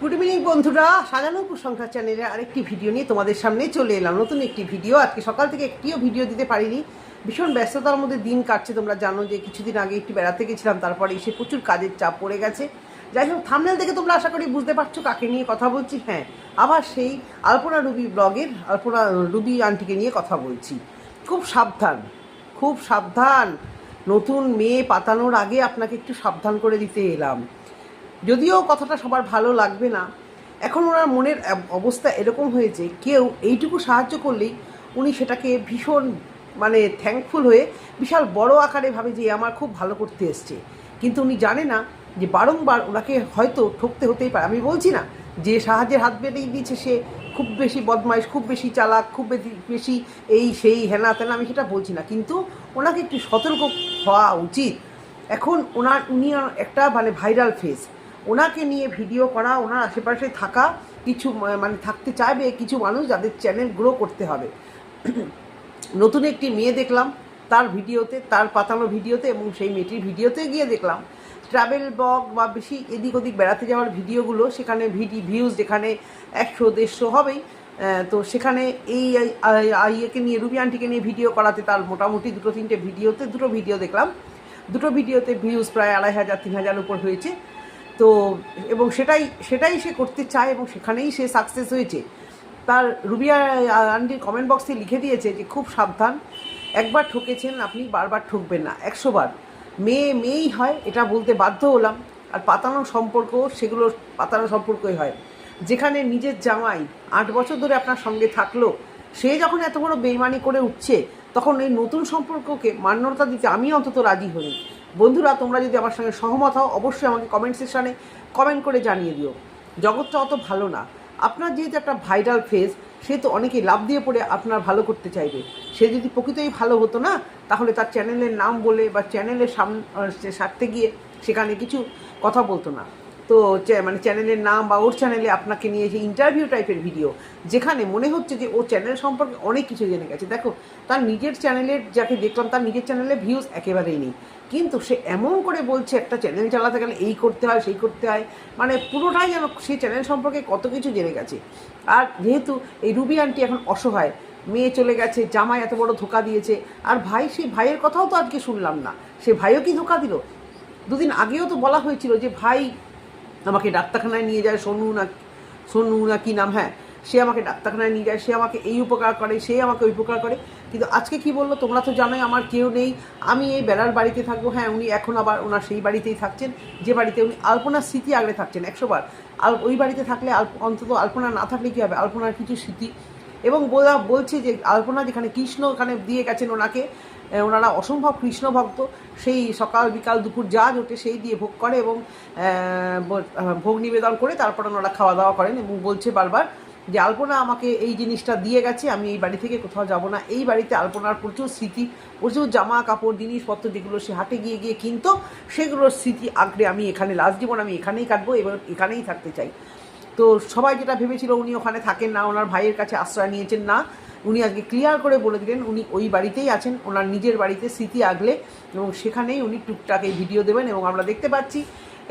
Good evening বন্ধুরা। সাজানো সংখ্যা চ্যানেলে আরেকটি ভিডিও নিয়ে তোমাদের সামনে চলে এলাম। নতুন একটি ভিডিও আজকে সকাল থেকে একটিও ভিডিও দিতে পারিনি। ভীষণ ব্যস্ততার মধ্যে দিন কাটছে। তোমরা জানো যে কিছুদিন আগে একটু বেড়াতে গেছিলাম, তারপরে এসে প্রচুর কাজের চাপ পড়ে গেছে। যাই হোক থামনেল থেকে তোমরা আশা করি বুঝতে পারছ কাকে নিয়ে কথা বলছি। হ্যাঁ আবার সেই আলপনা রুবি ব্লগের, আলপনা রুবি আন্টিকে নিয়ে কথা বলছি। খুব সাবধান খুব সাবধান। নতুন মেয়ে পাতানোর আগে আপনাকে একটু সাবধান করে দিতে এলাম। যদিও কথাটা সবার ভালো লাগবে না, এখন ওনার মনের অবস্থা এরকম হয়েছে, কেউ এইটুকু সাহায্য করলেই উনি সেটাকে ভীষণ মানে থ্যাঙ্কফুল হয়ে বিশাল বড় আকারে ভাবে যে আমার খুব ভালো করতে এসছে। কিন্তু উনি জানে না যে, বারংবার ওনাকে হয়তো ঠকতে হতেই পারে। আমি বলছি না যে, সাহায্যের হাত বেরিয়ে দিয়েছে সে, খুব বেশি বদমাইশ, খুব বেশি চালাক, খুব বেশি এই সেই হেনা তেনা, আমি সেটা বলছি না। কিন্তু ওনাকে একটু সতর্ক হওয়া উচিত। এখন ওনার, উনি একটা মানে ভাইরাল ফেস ওনাকে নিয়ে ভিডিও করা, ওনার আশেপাশে থাকা কিছু মানে থাকতে চাইবে কিছু মানুষ যাদের চ্যানেল গ্রো করতে হবে। নতুন একটি মেয়ে দেখলাম, তার ভিডিওতে, তার পাতানো ভিডিওতে এবং সেই মেয়েটির ভিডিওতে গিয়ে দেখলাম। ট্রাভেল ব্লগ বা বেশি এদিক ওদিক বেড়াতে যাওয়ার ভিডিওগুলো, সেখানে ভিডি ভিউজ যেখানে একশো, দেড়শো হবেই। তো সেখানে এই ইয়েকে নিয়ে, রুবি আন্টিকে নিয়ে ভিডিও করাতে তার মোটামুটি দুটো, তিনটে ভিডিওতে দুটো ভিডিও দেখলাম। দুটো ভিডিওতে ভিউজ প্রায় আড়াই হাজার, তিন হাজার উপর হয়েছে। তো, এবং সেটাই সেটাই সে করতে চায় এবং সেখানেই সে সাকসেস হয়েছে। তার রুবিয়া আন্টির কমেন্ট বক্সে লিখে দিয়েছে যে, খুব সাবধান, একবার ঠকেছেন আপনি বারবার ঠকবেন না, একশো বার। মেয়ে মেয়েই হয়, এটা বলতে বাধ্য হলাম। আর পাতানো সম্পর্ক, সেগুলো পাতানো সম্পর্কই হয়। যেখানে নিজের জামাই আট বছর ধরে আপনার সঙ্গে থাকল, সে যখন এত বড় বেইমানি করে উঠছে, তখন এই নতুন সম্পর্ককে মান্যতা দিতে আমি অন্তত রাজি হই বন্ধুরা, তোমরা যদি আমার সঙ্গে সহমত হও, অবশ্যই আমাকে কমেন্ট সেকশানে কমেন্ট করে জানিয়ে দিও। জগৎটা অত ভালো না। আপনার যেহেতু একটা ভাইরাল ফেস সে তো অনেকেই লাভ দিয়ে পড়ে আপনার ভালো করতে চাইবে। সে যদি প্রকৃতই ভালো হতো না, তাহলে তার চ্যানেলের নাম বলে বা চ্যানেলের সামনে সারতে গিয়ে সেখানে কিছু কথা বলতো না। তো মানে চ্যানেলের নাম বা ওর চ্যানেলে আপনাকে নিয়ে যে ইন্টারভিউ টাইপের ভিডিও যেখানে মনে হচ্ছে যে ও চ্যানেল সম্পর্কে অনেক কিছু জেনে গেছে। দেখো, তার নিজের চ্যানেলের যাকে দেখলাম, তার নিজের চ্যানেলে ভিউজ একেবারেই নেই। কিন্তু সে এমন করে বলছে, একটা চ্যানেল চালাতে গেলে এই করতে হয়, সেই করতে হয় মানে পুরোটাই যেন সেই চ্যানেল সম্পর্কে কত কিছু জেনে গেছে। আর যেহেতু এই রুবি আন্টি এখন অসহায়, মেয়ে চলে গেছে, জামাই এত বড় ধোকা দিয়েছে, আর ভাই সেই ভাইয়ের কথাও তো আজকে শুনলাম না। সে ভাইও কি ধোকা দিল? দুদিন আগেও তো বলা হয়েছিল যে ভাই আমাকে ডাক্তারখানায় নিয়ে যায়, সোনু না সোনু না কি নাম? হ্যাঁ সে আমাকে ডাক্তারখানায় নিয়ে যায়, সে আমাকে এই উপকার করে, সে আমাকে ওই উপকার করে। কিন্তু আজকে কি বলল? তোমরা তো জানোই, আমার কেউ নেই। আমি এই বেড়ার বাড়িতে থাকব। হ্যাঁ উনি এখন আবার ওনার সেই বাড়িতেই থাকছেন। যে বাড়িতে উনি আলপনার স্মৃতি আগলে থাকছেন, একশোবার। আল ওই বাড়িতে থাকলে অন্তত আলপনা না থাকলে কী হবে? আলপনার কিছু স্মৃতি। এবং বলা বলছে যে আলপনা যেখানে কৃষ্ণ ওখানে দিয়ে গেছেন ওনাকে ওনারা অসম্ভব কৃষ্ণ ভক্ত। সেই সকাল বিকাল দুপুর যা জোটে সেই দিয়ে ভোগ করে এবং ভোগ নিবেদন করে তারপরে ওনারা খাওয়া দাওয়া করেন এবং বলছে বারবার যে, আলপনা আমাকে এই জিনিসটা দিয়ে গেছে, আমি এই বাড়ি থেকে কোথাও যাব না। এই বাড়িতে আলপনার প্রচুর স্মৃতি, প্রচুর জামা কাপড় জিনিসপত্র যেগুলো সে হাটে গিয়ে গিয়ে কিনতো, সেগুলোর স্মৃতি আঁকড়ে আমি এখানে, লাস্ট জীবন আমি এখানেই কাটবো এবার এখানেই থাকতে চাই। তো সবাই যেটা ভেবেছিল উনি ওখানে থাকেন না, ওনার ভাইয়ের কাছে আশ্রয় নিয়েছেন না উনি আজকে ক্লিয়ার করে বলে দিলেন, উনি ওই বাড়িতেই আছেন, ওনার নিজের বাড়িতে স্মৃতি আগলে এবং সেখানেই উনি টুকটাক এই ভিডিও দেবেন এবং আমরা দেখতে পাচ্ছি,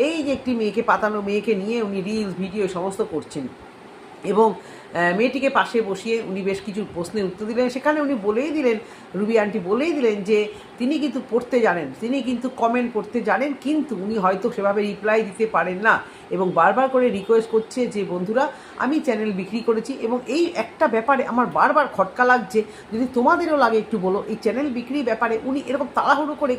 এই যে একটি মেয়েকে পাতানো, মেয়েকে নিয়ে উনি রিলস ভিডিও সমস্ত করছেন। এবং মেয়েটিকে পাশে বসিয়ে উনি বেশ কিছু প্রশ্নের উত্তর দিলেন। সেখানে উনি বলেই দিলেন, রুবি আন্টি বলেই দিলেন যে, তিনি কিন্তু পড়তে জানেন, তিনি কিন্তু কমেন্ট করতে জানেন, কিন্তু উনি হয়তো সেভাবে রিপ্লাই দিতে পারেন না। এবং বারবার করে রিকোয়েস্ট করছে যে, বন্ধুরা, আমি চ্যানেল বিক্রি করেছি এবং এই একটা ব্যাপারে আমার বারবার খটকা লাগছে। যদি তোমাদেরও লাগে একটু বলো, এই চ্যানেল বিক্রির ব্যাপারে উনি এরকম তাড়াহুড়ো করে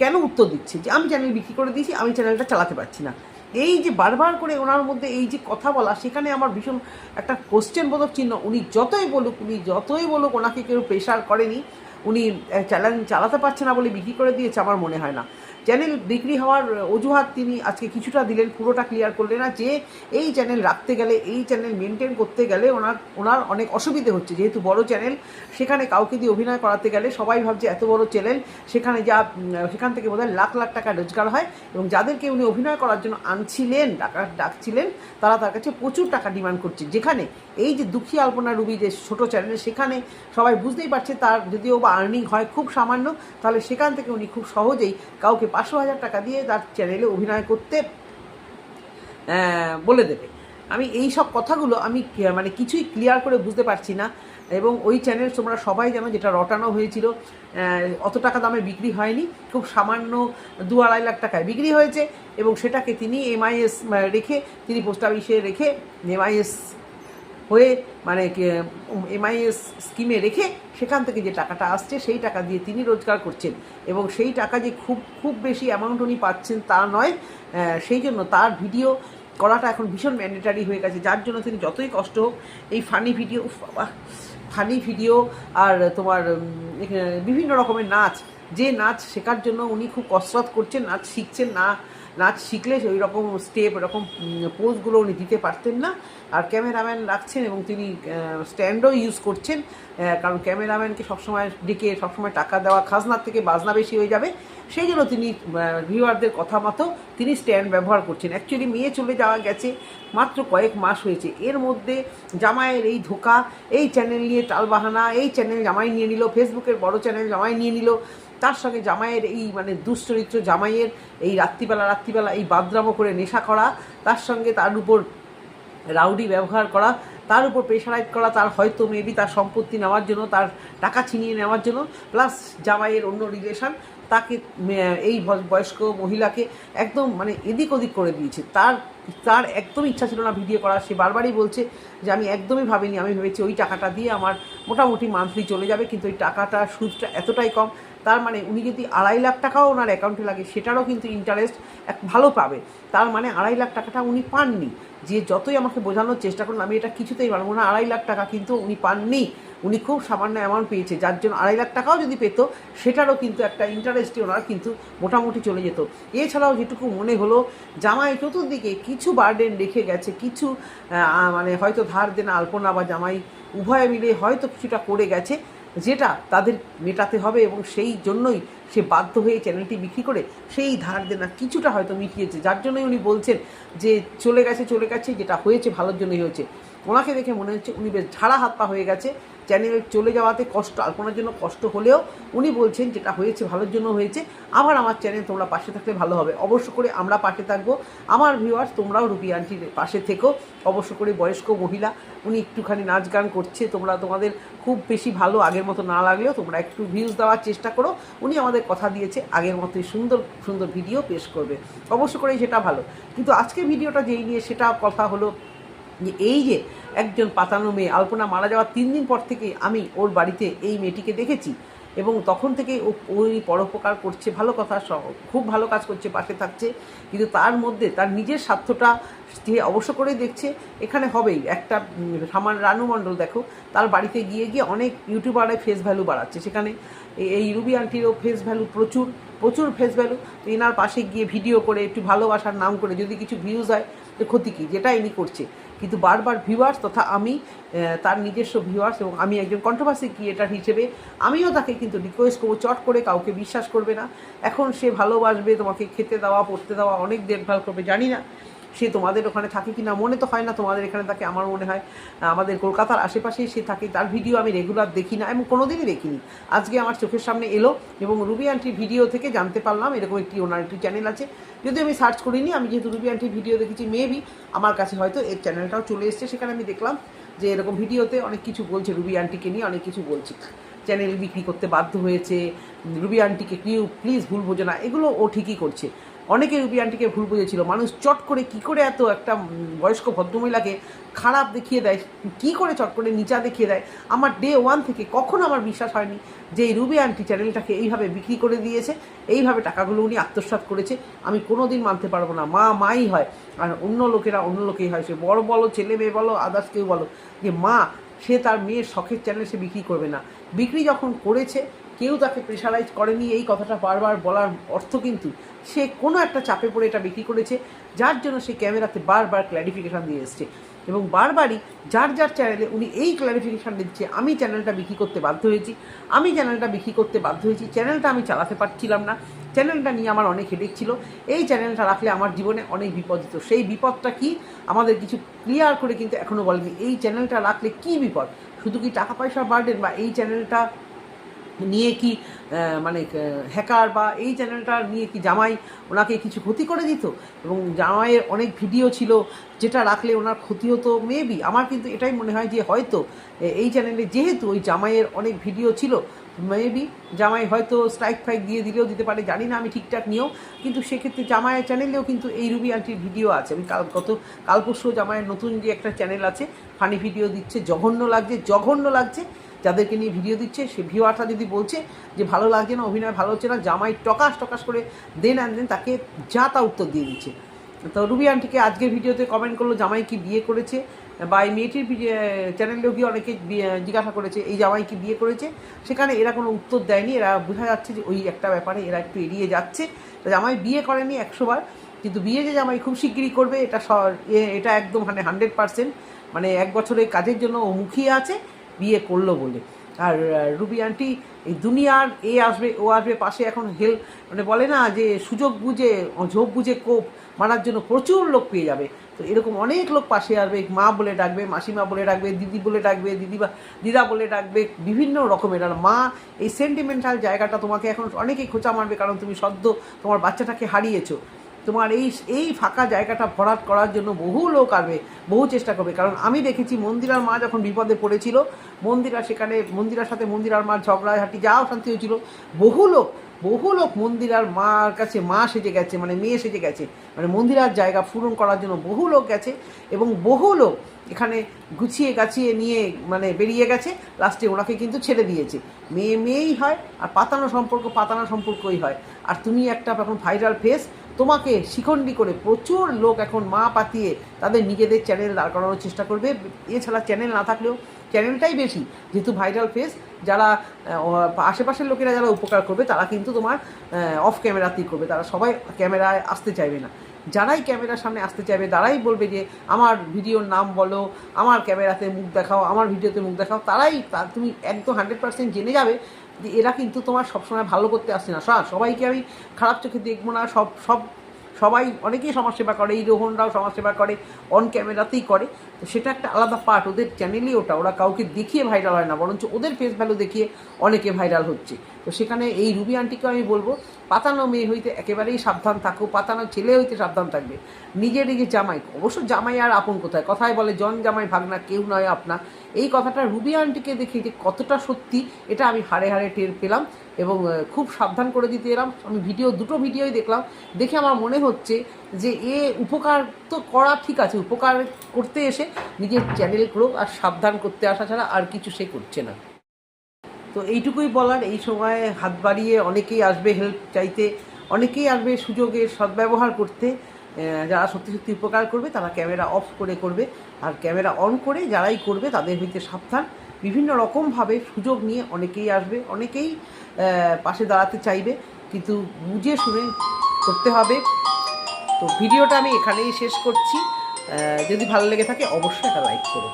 কেন উত্তর দিচ্ছে? যে, আমি চ্যানেল বিক্রি করে দিয়েছি, আমি চ্যানেলটা চালাতে পারছি না। এই যে বারবার করে ওনার মধ্যে এই যে কথা বলা, সেখানে আমার ভীষণ একটা কোশ্চেন বোধক চিহ্ন। উনি যতই বলুক, উনি যতই বলুক, ওনাকে কেউ প্রেশার করেনি, উনি চ্যালেঞ্জ চালাতে পারছে না বলে বিক্রি করে দিয়েছে, আমার মনে হয় না। চ্যানেল বিক্রি হওয়ার অজুহাত তিনি আজকে কিছুটা দিলেন, পুরোটা ক্লিয়ার করলেন না যে এই চ্যানেল রাখতে গেলে, এই চ্যানেল মেনটেন করতে গেলে ওনার ওনার অনেক অসুবিধে হচ্ছে। যেহেতু বড় চ্যানেল, সেখানে কাউকে দিয়ে অভিনয় করাতে গেলে সবাই ভাবছে এত বড় চ্যানেল, সেখানে যা সেখান থেকে বোধহয় লাখ লাখ টাকা রোজগার হয় এবং যাদেরকে উনি অভিনয় করার জন্য আনছিলেন, ডাকা, ডাকছিলেন, তারা তার কাছে প্রচুর টাকা ডিমান্ড করছে। যেখানে এই যে দুঃখী আলপনা রুবি যে ছোটো চ্যানেল সেখানে সবাই বুঝতেই পারছে তার যদিও বা আর্নিং হয় খুব সামান্য, তাহলে সেখান থেকে উনি খুব সহজেই কাউকে পাঁচশো হাজার টাকা দিয়ে তার চ্যানেলে অভিনয় করতে বলে দেবে। আমি এই সব কথাগুলো আমি মানে কিছুই ক্লিয়ার করে বুঝতে পারছি না, এবং ওই চ্যানেল তোমরা সবাই জানো যেটা রটানো হয়েছিল অত টাকা দামে বিক্রি হয়নি, খুব সামান্য দু আড়াই লাখ টাকায় বিক্রি হয়েছে, এবং সেটাকে তিনি এমআইএস রেখে, তিনি পোস্ট অফিসে রেখে এমআইএস হয়ে মানে এমআইএস স্কিমে রেখে সেখান থেকে যে টাকাটা আসছে, সেই টাকা দিয়ে তিনি রোজগার করছেন। এবং সেই টাকা যে খুব খুব বেশি অ্যামাউন্ট উনি পাচ্ছেন তা নয় সেই জন্য তার ভিডিও করাটা এখন ভীষণ ম্যান্ডেটারি হয়ে গেছে। যার জন্য তিনি যতই কষ্ট হোক, এই ফানি ভিডিও ফানি ভিডিও আর তোমার বিভিন্ন রকমের নাচ, যে নাচ শেখার জন্য উনি খুব কসরত করছেন, নাচ শিখছেন না নাচ শিখলে ওই রকম স্টেপ এরকম পোজগুলো উনি দিতে পারতেন না। আর ক্যামেরাম্যান রাখছেন এবং তিনি স্ট্যান্ডও ইউজ করছেন কারণ ক্যামেরাম্যানকে সবসময় ডেকে, সবসময় টাকা দেওয়া, খাজনার থেকে বাজনা বেশি হয়ে যাবে। সেই জন্য তিনি ভিউয়ারদের কথা মতো তিনি স্ট্যান্ড ব্যবহার করছেন। অ্যাকচুয়ালি মেয়ে চলে যাওয়া গেছে, মাত্র কয়েক মাস হয়েছে। এর মধ্যে জামাইয়ের এই ধোকা, এই চ্যানেল নিয়ে টালবাহানা, এই চ্যানেল জামাই নিয়ে নিল ফেসবুকের বড় চ্যানেল জামাই নিয়ে নিল তার সঙ্গে জামাইয়ের এই মানে দুশ্চরিত্র, জামাইয়ের এই রাত্রিবেলা রাত্রিবেলা এই বাদরামো করে নেশা করা, তার সঙ্গে তার উপর রাউডি ব্যবহার করা, তার উপর প্রেশারাইজ করা, তার হয়তো মেবি তার সম্পত্তি নেওয়ার জন্য, তার টাকা ছিনিয়ে নেওয়ার জন্য প্লাস জামাইয়ের অন্য রিলেশন তাকে এই বয়স্ক মহিলাকে একদম মানে এদিক ওদিক করে দিয়েছে। তার তার একদম ইচ্ছা ছিল না ভিডিও করার, সে বারবারই বলছে যে আমি একদমই ভাবিনি, আমি ভেবেছি ওই টাকাটা দিয়ে আমার মোটামুটি মান্থলি চলে যাবে, কিন্তু ওই টাকাটা সুদটা এতটাই কম তার মানে উনি যদি আড়াই লাখ টাকাও ওনার অ্যাকাউন্টে লাগে, সেটারও কিন্তু ইন্টারেস্ট এক ভালো পাবে। তার মানে আড়াই লাখ টাকাটা উনি পাননি। যে যতই আমাকে বোঝানোর চেষ্টা করুন, আমি এটা কিছুতেই পারব না। আড়াই লাখ টাকা কিন্তু উনি পাননি। উনি খুব সামান্য অ্যামাউন্ট পেয়েছে, যার জন্য আড়াই লাখ টাকাও যদি পেত, সেটারও কিন্তু একটা ইন্টারেস্টে ওনার কিন্তু মোটামুটি চলে যেত। এছাড়াও যেটুকু মনে হলো, জামাই চতুর্দিকে কিছু বার্ডেন রেখে গেছে, কিছু মানে হয়তো ধার দেনা, আলপনা বা জামাই উভয়ে মিলে হয়তো কিছুটা করে গেছে। যেটা তাদের মেটাতে হবে এবং সেই জন্যই সে বাধ্য হয়ে চ্যানেলটি বিক্রি করে, সেই ধার দেনা কিছুটা হয়তো মিটিয়েছে। যার জন্যই উনি বলছেন যে, চলে গেছে চলে গেছে, যেটা হয়েছে ভালোর জন্যই হয়েছে। ওনাকে দেখে মনে হচ্ছে উনি বেশ ঝাড়া হাত পা হয়ে গেছে। চ্যানেল চলে যাওয়াতে কষ্ট, আলপনার জন্য কষ্ট হলেও উনি বলছেন যেটা হয়েছে ভালোর জন্য হয়েছে, আবার আমার চ্যানেল তোমরা পাশে থাকলে ভালো হবে। অবশ্য করে আমরা পাশে থাকব। আমার ভিউয়ার্স তোমরাও রুবি আন্টির পাশে থেকো। অবশ্য করে বয়স্ক মহিলা, উনি একটুখানি নাচ গান করছে, তোমরা তোমাদের খুব বেশি ভালো আগের মতো না লাগলেও তোমরা একটু ভিউজ দেওয়ার চেষ্টা করো। উনি আমাদের কথা দিয়েছে, আগের মতোই সুন্দর সুন্দর ভিডিও পেশ করবে। অবশ্য করেই সেটা ভালো। কিন্তু আজকে ভিডিওটা যেই নিয়ে সেটা কথা হলো যে এই যে একজন পাতানো মেয়ে, আলপনা মারা যাওয়ার তিন দিন পর থেকে আমি ওর বাড়িতে এই মেয়েটিকে দেখেছি এবং তখন থেকে ও ওই পরোপকার করছে, ভালো কথা খুব ভালো কাজ করছে, পাশে থাকছে। কিন্তু তার মধ্যে তার নিজের স্বার্থটা সে অবশ্য করেই দেখছে। এখানে হবেই, একটা সামান রানু মণ্ডল দেখো, তার বাড়িতে গিয়ে গিয়ে অনেক ইউটিউবারে ফেস ভ্যালু বাড়াচ্ছে। সেখানে এই রুবি আন্টিরও ফেস ভ্যালু প্রচুর প্রচুর ফেস ভ্যালু তো এনার পাশে গিয়ে ভিডিও করে, একটু ভালোবাসার নাম করে যদি কিছু ভিউজ হয়, তো ক্ষতি কী? যেটা ইনি করছে। কিন্তু বারবার ভিউয়ার্স তথা আমি তার নিজস্ব ভিউয়ার্স এবং আমি একজন কন্ট্রোভার্সি ক্রিয়েটার হিসেবে আমিও তাকে কিন্তু রিকোয়েস্ট করব, চট করে কাউকে বিশ্বাস করবে না। এখন সে ভালোবাসবে, তোমাকে খেতে দেওয়া, পড়তে দেওয়া, অনেক দেখভাল করবে, জানি না। সে তোমাদের ওখানে থাকে কি না মনে তো হয় না, তোমাদের এখানে থাকে আমার মনে হয়। আমাদের কলকাতার আশেপাশেই সে থাকে, তার ভিডিও আমি রেগুলার দেখি না এবং কোনোদিনই দেখিনি। আজকে আমার চোখের সামনে এলো এবং রুবি আন্টির ভিডিও থেকে জানতে পারলাম, এরকম একটি ওনার একটি চ্যানেল আছে। যদি আমি সার্চ করিনি, আমি যেহেতু রুবি আন্টির ভিডিও দেখেছি মেবি আমার কাছে হয়তো এর চ্যানেলটাও চলে এসছে, সেখানে আমি দেখলাম যে এরকম ভিডিওতে অনেক কিছু বলছে রুবি আন্টিকে নিয়ে, অনেক কিছু বলছে। চ্যানেল বিক্রি করতে বাধ্য হয়েছে রুবি আন্টিকে প্লিজ ভুল বোঝে না, এগুলো ও ঠিকই করছে। অনেকে রুবি আন্টিকে ভুল বুঝেছিল। মানুষ চট করে কি করে এত একটা বয়স্ক ভদ্রমহিলাকে খারাপ দেখিয়ে দেয়? কি করে চট করে নিচা দেখিয়ে দেয়? আমার ডে ওয়ান থেকে কখনো আমার বিশ্বাস হয়নি যে এই রুবি আন্টি চ্যানেলটাকে এইভাবে বিক্রি করে দিয়েছে, এইভাবে টাকাগুলো উনি আত্মসাৎ করেছে। আমি কোনো দিন মানতে পারব না। মা মাই হয়। আর অন্য লোকেরা অন্য লোকেই হয়। সে বড় বলো, ছেলে মেয়ে বলো আদার্স কেউ বলো। যে মা, সে তার মেয়ের শখের চ্যানেল সে বিক্রি করবে না। বিক্রি যখন করেছে কেউ তাকে প্রেশারাইজ করেনি, এই কথাটা বারবার বলার অর্থ কিন্তু সে কোনো একটা চাপে পড়ে এটা বিক্রি করেছে, যার জন্য সে ক্যামেরাতে বারবার ক্ল্যারিফিকেশান দিয়ে এসছে। এবং বারবারই যার যার চ্যানেলে উনি এই ক্ল্যারিফিকেশান দিচ্ছে, আমি চ্যানেলটা বিক্রি করতে বাধ্য হয়েছি, আমি চ্যানেলটা বিক্রি করতে বাধ্য হয়েছি চ্যানেলটা আমি চালাতে পারছিলাম না চ্যানেলটা নিয়ে আমার অনেক হেডেক ছিল, এই চ্যানেলটা রাখলে আমার জীবনে অনেক বিপদ হতো। সেই বিপদটা কি? আমাদের কিছু ক্লিয়ার করে কিন্তু এখনও বলেনি, এই চ্যানেলটা রাখলে কি বিপদ? শুধু কি টাকা পয়সা বার্ডেন বা এই চ্যানেলটা নিয়ে কি মানে হ্যাকার বা এই চ্যানেলটা নিয়ে কি জামাই ওনাকে কিছু ক্ষতি করে দিত? এবং জামাইয়ের অনেক ভিডিও ছিল যেটা রাখলে ওনার ক্ষতি হতো মেবি আমার কিন্তু এটাই মনে হয় যে হয়তো এই চ্যানেলে যেহেতু ওই জামাইয়ের অনেক ভিডিও ছিল মেবি জামাই হয়তো স্ট্রাইক ফাইক দিয়ে দিলেও দিতে পারে, জানি না, আমি ঠিকঠাক নিয়েও। কিন্তু সেক্ষেত্রে জামাইয়ের চ্যানেলেও কিন্তু এই রুবি আন্টির ভিডিও আছে। আমি কাল গত, কাল পরশু জামাইয়ের নতুন যে একটা চ্যানেল আছে ফানি ভিডিও দিচ্ছে, জঘন্য লাগছে জঘন্য লাগছে। যাদেরকে নিয়ে ভিডিও দিচ্ছে, সে ভিউয়ারটা যদি বলছে যে ভালো লাগছে না, অভিনয় ভালো হচ্ছে না, জামাই টকাশ টকাশ করে দেন অ্যান্ড দেন, তাকে যা তা উত্তর দিয়ে দিচ্ছে। তো রুবি আন্টিকে আজকের ভিডিওতে কমেন্ট করল, জামাই কি বিয়ে করেছে? বা এই মেয়েটির চ্যানেলেও গিয়ে অনেকে জিজ্ঞাসা করেছে, এই জামাই কি বিয়ে করেছে? সেখানে এরা কোনো উত্তর দেয়নি, এরা বোঝা যাচ্ছে যে ওই একটা ব্যাপারে এরা একটু এড়িয়ে যাচ্ছে। তো জামাই বিয়ে করেনি একশোবার কিন্তু বিয়ে যে জামাই খুব শিগগিরই করবে, এটা এটা একদম মানে হান্ড্রেড পার্সেন্ট মানে এক বছরের কাজের জন্য ও মুখিয়ে আছে। বিয়ে করল বলে। আর রুবি আন্টি, এই দুনিয়ার এ আসবে, ও আসবে পাশে এখন হেল মানে বলে না যে সুযোগ বুঝে, ঝোপ বুঝে কোপ মারার জন্য প্রচুর লোক পেয়ে যাবে। তো এরকম অনেক লোক পাশে আসবে, মা বলে ডাকবে, মাসিমা বলে ডাকবে, দিদি বলে ডাকবে দিদি বা দিদা বলে ডাকবে, বিভিন্ন রকমের। আর মা, এই সেন্টিমেন্টাল জায়গাটা তোমাকে এখন অনেকেই খোঁচা মারবে, কারণ তুমি সদ্য তোমার বাচ্চাটাকে হারিয়েছো। তোমার এই এই ফাঁকা জায়গাটা ভরাট করার জন্য বহু লোক আসবে, বহু চেষ্টা করবে। কারণ আমি দেখেছি মন্দিরার মা যখন বিপদে পড়েছিল, মন্দিরা সেখানে, মন্দিরার সাথে মন্দিরার মার ঝগড়াঝাটি যা অশান্তি হয়েছিল। বহু লোক বহু লোক মন্দিরার মার কাছে, মা সেজে গেছে মানে মেয়ে সেজে গেছে। মানে মন্দিরার জায়গা পূরণ করার জন্য বহু লোক গেছে এবং বহু লোক এখানে গুছিয়ে গাছিয়ে নিয়ে মানে বেরিয়ে গেছে। লাস্টে ওনাকে কিন্তু ছেড়ে দিয়েছে। মেয়ে মেয়েই হয় আর পাতানো সম্পর্ক পাতানো সম্পর্কই হয়। আর তুমি একটা এখন ভাইরাল ফেস তোমাকে শিখণ্ডি করে প্রচুর লোক এখন মা পাতিয়ে তাদের নিজেদের চ্যানেল দাঁড় করানোর চেষ্টা করবে। এছাড়া চ্যানেল না থাকলেও চ্যানেলটাই বেশি। যেহেতু ভাইরাল ফেস, যারা আশেপাশের লোকেরা যারা উপকার করবে, তারা কিন্তু তোমার অফ ক্যামেরাতেই করবে। তারা সবাই ক্যামেরায় আসতে চাইবে না। যারাই ক্যামেরার সামনে আসতে চাইবে, তারাই বলবে যে, আমার ভিডিওর নাম বলো, আমার ক্যামেরাতে মুখ দেখাও, আমার ভিডিওতে মুখ দেখাও। তারাই তুমি একদম হান্ড্রেড পার্সেন্ট জেনে যাবে এরা কিন্তু তোমার সবসময় ভালো করতে আসছে না। সবাইকে আমি খারাপ চোখে দেখব না, সব সব, সবাই অনেকেই সমাজসেবা করে, এই রোহনরাও সমাজসেবা করে অন ক্যামেরাতেই করে। তো সেটা একটা আলাদা পার্ট ওদের চ্যানেলই ওটা। ওরা কাউকে দেখিয়ে ভাইরাল হয় না, বরঞ্চ ওদের ফেস ভ্যালু দেখিয়ে অনেকে ভাইরাল হচ্ছে। তো সেখানে এই রুবি আন্টিকে আমি বলব, পাতানো মেয়ে হইতে একেবারেই সাবধান থাকো, পাতানো ছেলে হইতে সাবধান থাকবে। নিজের যে জামাই, অবশ্য জামাই আর আপন কোথায়? কথায় বলে, জন, জামাই, ভাগনা, কেউ নয় আপনা। এই কথাটা রুবি আন্টিকে দেখে যে কতটা সত্যি, এটা আমি হাড়ে হাড়ে টের পেলাম এবং খুব সাবধান করে দিতে এলাম। আমি ভিডিও দুটো ভিডিওই দেখলাম। দেখে আমার মনে হচ্ছে যে এ উপকার তো করা ঠিক আছে, উপকার করতে এসে নিজের চ্যানেল করুক আর সাবধান করতে আসা ছাড়া আর কিছু সে করছে না। তো এইটুকুই বলার, এই সময় হাত বাড়িয়ে অনেকেই আসবে হেল্প চাইতে, অনেকেই আসবে সুযোগের সদ্ব্যবহার করতে যারা সত্যি সত্যি উপকার করবে তারা ক্যামেরা অফ করে করবে। আর ক্যামেরা অন করে যারাই করবে তাদের হইতে সাবধান। বিভিন্ন রকমভাবে সুযোগ নিয়ে অনেকেই আসবে, অনেকেই পাশে দাঁড়াতে চাইবে। কিন্তু বুঝে শুনে করতে হবে। তো ভিডিওটা আমি এখানেই শেষ করছি। যদি ভালো লেগে থাকে অবশ্যই একটা লাইক করো